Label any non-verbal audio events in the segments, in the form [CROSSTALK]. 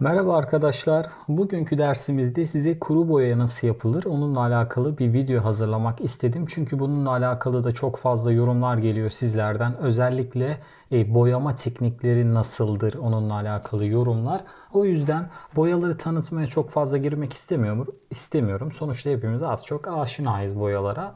Merhaba arkadaşlar. Bugünkü dersimizde size kuru boya nasıl yapılır onunla alakalı bir video hazırlamak istedim. Çünkü bununla alakalı da çok fazla yorumlar geliyor sizlerden. Özellikle e, boyama teknikleri nasıldır onunla alakalı yorumlar. O yüzden boyaları tanıtmaya çok fazla girmek istemiyorum. istemiyorum. Sonuçta hepimiz az çok aşinayız boyalara.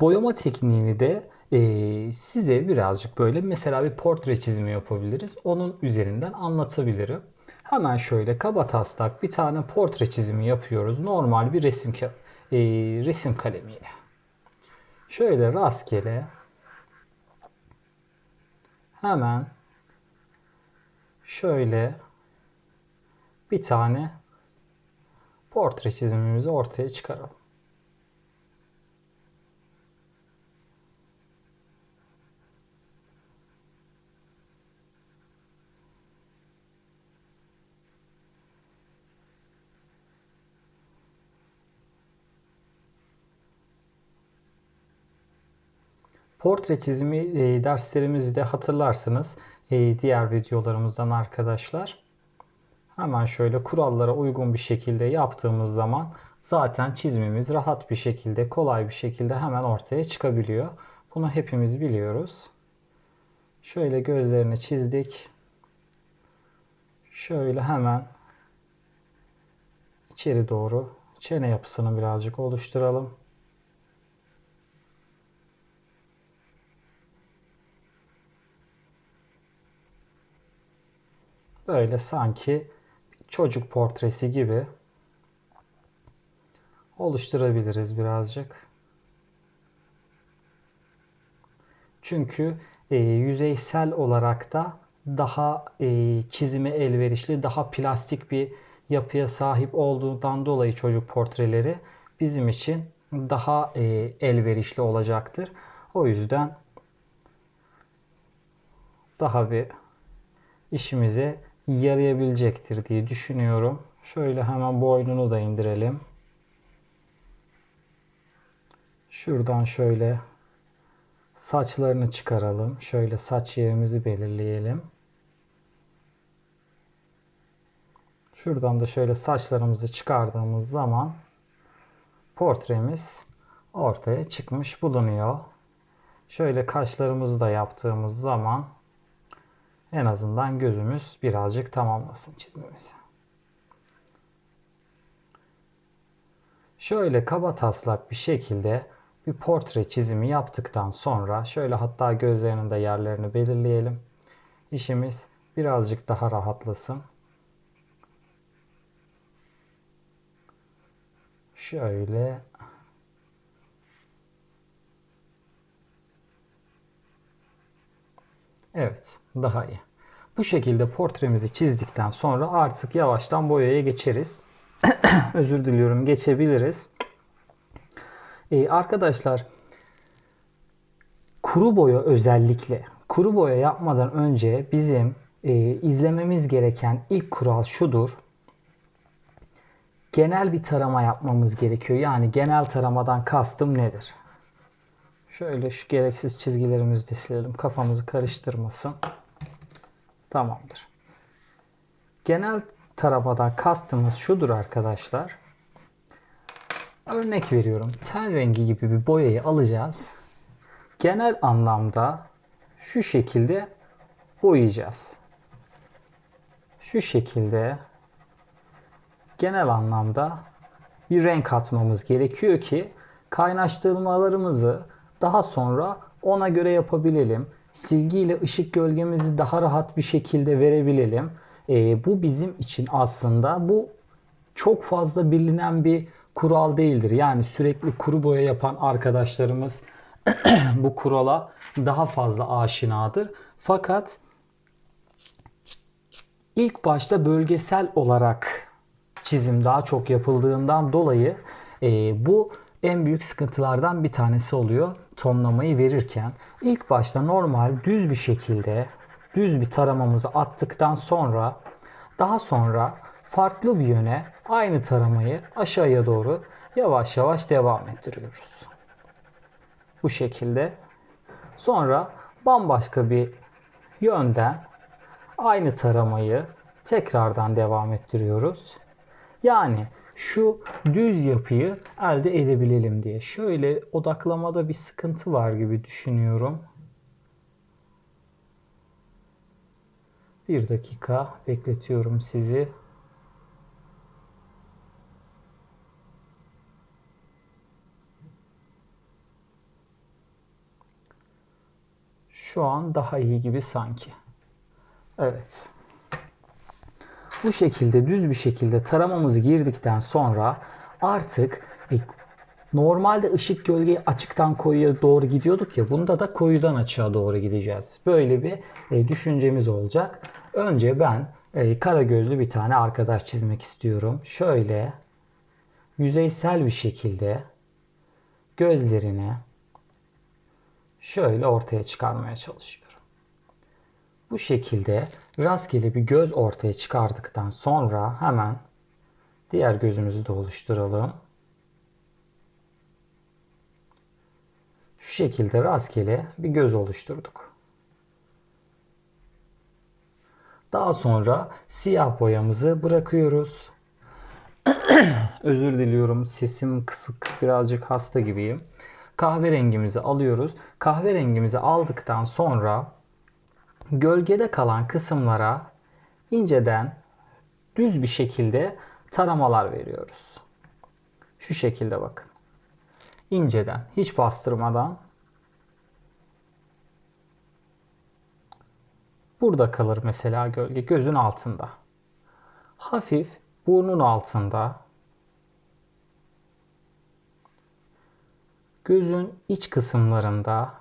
Boyama tekniğini de e, size birazcık böyle mesela bir portre çizimi yapabiliriz. Onun üzerinden anlatabilirim. Hemen şöyle kaba taslak bir tane portre çizimi yapıyoruz. Normal bir resim e, resim kalemiyle. Şöyle rastgele hemen şöyle bir tane portre çizimimizi ortaya çıkaralım. Portre çizimi e, derslerimizi de hatırlarsınız e, diğer videolarımızdan arkadaşlar. Hemen şöyle kurallara uygun bir şekilde yaptığımız zaman zaten çizimimiz rahat bir şekilde, kolay bir şekilde hemen ortaya çıkabiliyor. Bunu hepimiz biliyoruz. Şöyle gözlerini çizdik. Şöyle hemen içeri doğru çene yapısını birazcık oluşturalım. Böyle sanki çocuk portresi gibi oluşturabiliriz birazcık. Çünkü e, yüzeysel olarak da daha e, çizime elverişli, daha plastik bir yapıya sahip olduğundan dolayı çocuk portreleri bizim için daha e, elverişli olacaktır. O yüzden daha bir işimize yarayabilecektir diye düşünüyorum. Şöyle hemen boynunu da indirelim. Şuradan şöyle saçlarını çıkaralım. Şöyle saç yerimizi belirleyelim. Şuradan da şöyle saçlarımızı çıkardığımız zaman portremiz ortaya çıkmış bulunuyor. Şöyle kaşlarımızı da yaptığımız zaman en azından gözümüz birazcık tamamlasın çizmemizi. Şöyle kaba taslak bir şekilde bir portre çizimi yaptıktan sonra şöyle hatta gözlerinin de yerlerini belirleyelim. İşimiz birazcık daha rahatlasın. Şöyle Evet, daha iyi. Bu şekilde portremizi çizdikten sonra artık yavaştan boyaya geçeriz. [COUGHS] Özür diliyorum, geçebiliriz. Ee, arkadaşlar, kuru boya özellikle kuru boya yapmadan önce bizim e, izlememiz gereken ilk kural şudur. Genel bir tarama yapmamız gerekiyor. Yani genel taramadan kastım nedir? Şöyle şu gereksiz çizgilerimizi de silelim. Kafamızı karıştırmasın. Tamamdır. Genel taramadan kastımız şudur arkadaşlar. Örnek veriyorum. Ten rengi gibi bir boyayı alacağız. Genel anlamda şu şekilde boyayacağız. Şu şekilde genel anlamda bir renk atmamız gerekiyor ki kaynaştırmalarımızı daha sonra ona göre yapabilelim. Silgiyle ışık gölgemizi daha rahat bir şekilde verebilelim. Ee, bu bizim için aslında bu çok fazla bilinen bir kural değildir. Yani sürekli kuru boya yapan arkadaşlarımız [CLEARS THROAT] bu kurala daha fazla aşinadır. Fakat ilk başta bölgesel olarak çizim daha çok yapıldığından dolayı e, bu en büyük sıkıntılardan bir tanesi oluyor tonlamayı verirken. ilk başta normal düz bir şekilde düz bir taramamızı attıktan sonra daha sonra farklı bir yöne aynı taramayı aşağıya doğru yavaş yavaş devam ettiriyoruz. Bu şekilde. Sonra bambaşka bir yönden aynı taramayı Tekrardan devam ettiriyoruz. Yani şu düz yapıyı elde edebilelim diye. Şöyle odaklamada bir sıkıntı var gibi düşünüyorum. Bir dakika bekletiyorum sizi. Şu an daha iyi gibi sanki. Evet. Bu şekilde düz bir şekilde taramamızı girdikten sonra artık e, normalde ışık gölge açıktan koyuya doğru gidiyorduk ya bunda da koyudan açığa doğru gideceğiz. Böyle bir e, düşüncemiz olacak. Önce ben e, kara gözlü bir tane arkadaş çizmek istiyorum. Şöyle yüzeysel bir şekilde gözlerini şöyle ortaya çıkarmaya çalışıyorum. Bu şekilde rastgele bir göz ortaya çıkardıktan sonra hemen diğer gözümüzü de oluşturalım. Şu şekilde rastgele bir göz oluşturduk. Daha sonra siyah boyamızı bırakıyoruz. [CLEARS THROAT] Özür diliyorum sesim kısık birazcık hasta gibiyim. Kahverengimizi alıyoruz. Kahverengimizi aldıktan sonra gölgede kalan kısımlara inceden düz bir şekilde taramalar veriyoruz. Şu şekilde bakın. İnceden, hiç bastırmadan Burada kalır mesela gölge gözün altında. Hafif burnun altında. Gözün iç kısımlarında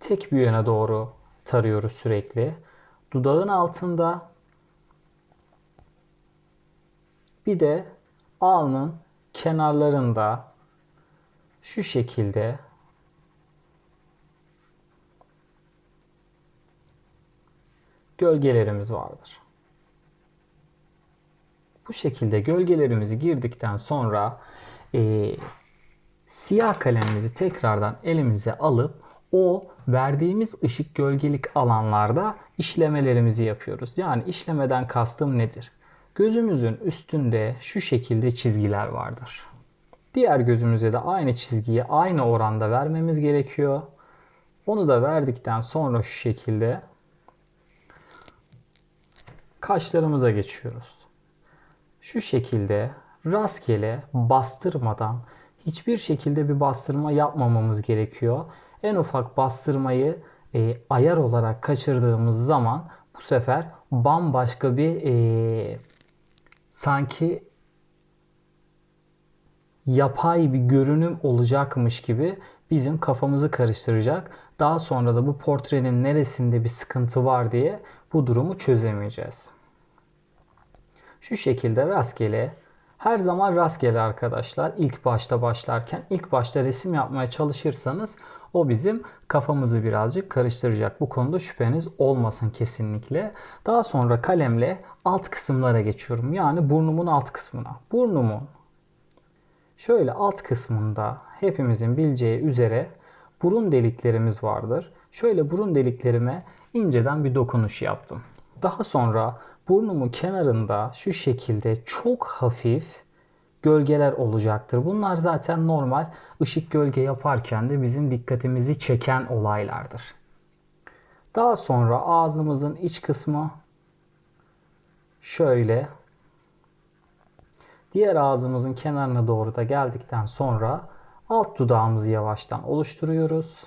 tek bir yöne doğru tarıyoruz sürekli. Dudağın altında bir de alnın kenarlarında şu şekilde gölgelerimiz vardır. Bu şekilde gölgelerimizi girdikten sonra e, siyah kalemimizi tekrardan elimize alıp o verdiğimiz ışık gölgelik alanlarda işlemelerimizi yapıyoruz. Yani işlemeden kastım nedir? Gözümüzün üstünde şu şekilde çizgiler vardır. Diğer gözümüze de aynı çizgiyi aynı oranda vermemiz gerekiyor. Onu da verdikten sonra şu şekilde kaşlarımıza geçiyoruz. Şu şekilde rastgele bastırmadan hiçbir şekilde bir bastırma yapmamamız gerekiyor. En ufak bastırmayı e, ayar olarak kaçırdığımız zaman bu sefer bambaşka bir e, sanki yapay bir görünüm olacakmış gibi bizim kafamızı karıştıracak. Daha sonra da bu portrenin neresinde bir sıkıntı var diye bu durumu çözemeyeceğiz. Şu şekilde rastgele her zaman rastgele arkadaşlar ilk başta başlarken ilk başta resim yapmaya çalışırsanız o bizim kafamızı birazcık karıştıracak. Bu konuda şüpheniz olmasın kesinlikle. Daha sonra kalemle alt kısımlara geçiyorum. Yani burnumun alt kısmına. Burnumun şöyle alt kısmında hepimizin bileceği üzere burun deliklerimiz vardır. Şöyle burun deliklerime inceden bir dokunuş yaptım. Daha sonra burnumun kenarında şu şekilde çok hafif gölgeler olacaktır. Bunlar zaten normal ışık gölge yaparken de bizim dikkatimizi çeken olaylardır. Daha sonra ağzımızın iç kısmı şöyle diğer ağzımızın kenarına doğru da geldikten sonra alt dudağımızı yavaştan oluşturuyoruz.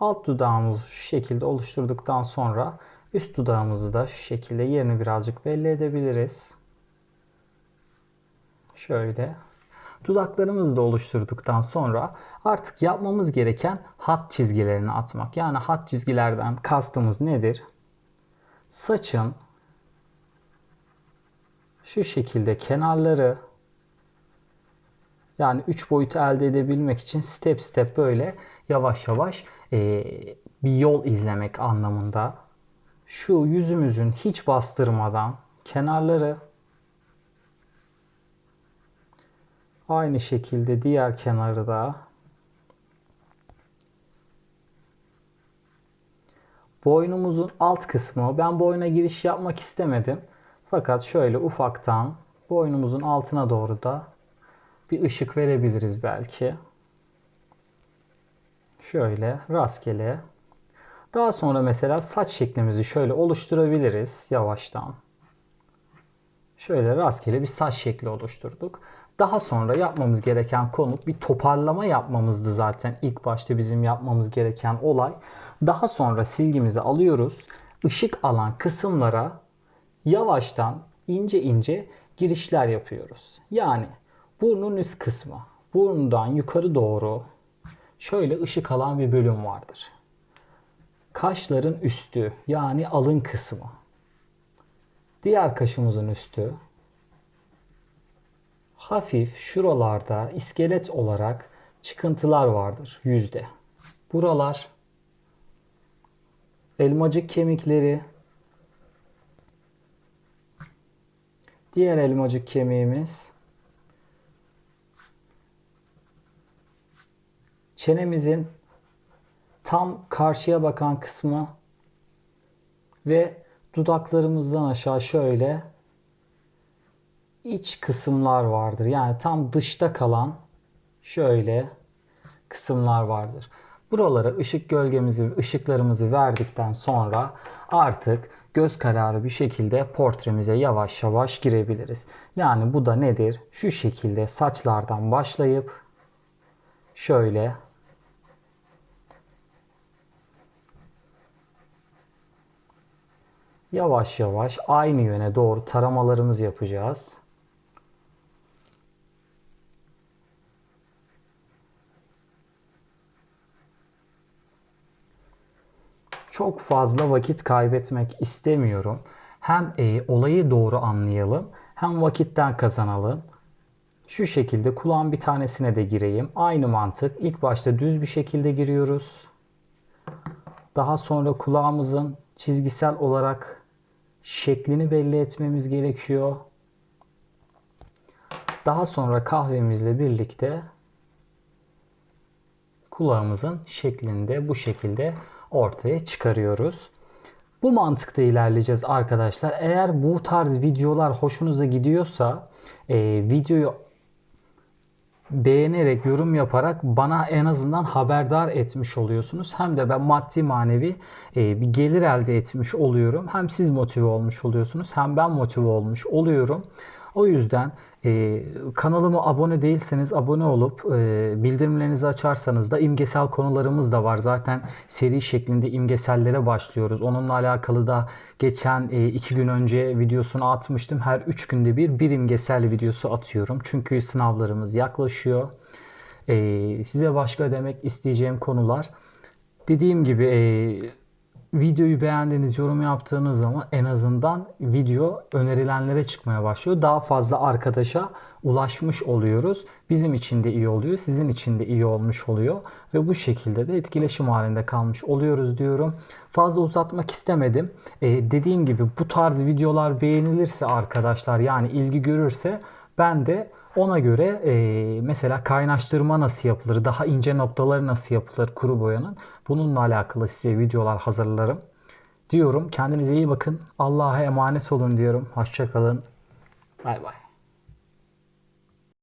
Alt dudağımızı şu şekilde oluşturduktan sonra üst dudağımızı da şu şekilde yerini birazcık belli edebiliriz. Şöyle. Dudaklarımızı da oluşturduktan sonra artık yapmamız gereken hat çizgilerini atmak. Yani hat çizgilerden kastımız nedir? Saçın şu şekilde kenarları yani 3 boyutu elde edebilmek için step step böyle yavaş yavaş e, bir yol izlemek anlamında. Şu yüzümüzün hiç bastırmadan kenarları aynı şekilde diğer kenarı da boynumuzun alt kısmı. Ben boyuna giriş yapmak istemedim. Fakat şöyle ufaktan boynumuzun altına doğru da bir ışık verebiliriz belki. Şöyle rastgele. Daha sonra mesela saç şeklimizi şöyle oluşturabiliriz yavaştan. Şöyle rastgele bir saç şekli oluşturduk. Daha sonra yapmamız gereken konu bir toparlama yapmamızdı zaten. İlk başta bizim yapmamız gereken olay. Daha sonra silgimizi alıyoruz. Işık alan kısımlara yavaştan ince ince girişler yapıyoruz. Yani burnun üst kısmı, burnundan yukarı doğru şöyle ışık alan bir bölüm vardır. Kaşların üstü yani alın kısmı. Diğer kaşımızın üstü hafif şuralarda iskelet olarak çıkıntılar vardır yüzde. Buralar elmacık kemikleri diğer elmacık kemiğimiz çenemizin tam karşıya bakan kısmı ve dudaklarımızdan aşağı şöyle iç kısımlar vardır. Yani tam dışta kalan şöyle kısımlar vardır. Buralara ışık gölgemizi, ışıklarımızı verdikten sonra artık göz kararı bir şekilde portremize yavaş yavaş girebiliriz. Yani bu da nedir? Şu şekilde saçlardan başlayıp şöyle yavaş yavaş aynı yöne doğru taramalarımızı yapacağız. Çok fazla vakit kaybetmek istemiyorum. Hem e, olayı doğru anlayalım, hem vakitten kazanalım. Şu şekilde kulağın bir tanesine de gireyim. Aynı mantık. İlk başta düz bir şekilde giriyoruz. Daha sonra kulağımızın çizgisel olarak şeklini belli etmemiz gerekiyor. Daha sonra kahvemizle birlikte kulağımızın şeklinde bu şekilde ortaya çıkarıyoruz. Bu mantıkta ilerleyeceğiz arkadaşlar. Eğer bu tarz videolar hoşunuza gidiyorsa e, videoyu beğenerek, yorum yaparak bana en azından haberdar etmiş oluyorsunuz. Hem de ben maddi manevi e, bir gelir elde etmiş oluyorum. Hem siz motive olmuş oluyorsunuz hem ben motive olmuş oluyorum. O yüzden e, kanalıma abone değilseniz abone olup e, bildirimlerinizi açarsanız da imgesel konularımız da var. Zaten seri şeklinde imgesellere başlıyoruz. Onunla alakalı da geçen e, iki gün önce videosunu atmıştım. Her üç günde bir bir imgesel videosu atıyorum. Çünkü sınavlarımız yaklaşıyor. E, size başka demek isteyeceğim konular. Dediğim gibi e, videoyu beğendiğiniz, yorum yaptığınız zaman en azından video önerilenlere çıkmaya başlıyor. Daha fazla arkadaşa ulaşmış oluyoruz. Bizim için de iyi oluyor, sizin için de iyi olmuş oluyor ve bu şekilde de etkileşim halinde kalmış oluyoruz diyorum. Fazla uzatmak istemedim. Ee, dediğim gibi bu tarz videolar beğenilirse arkadaşlar yani ilgi görürse ben de ona göre e, mesela kaynaştırma nasıl yapılır, daha ince noktaları nasıl yapılır kuru boyanın bununla alakalı size videolar hazırlarım diyorum. Kendinize iyi bakın. Allah'a emanet olun diyorum. Hoşçakalın. Bay bay.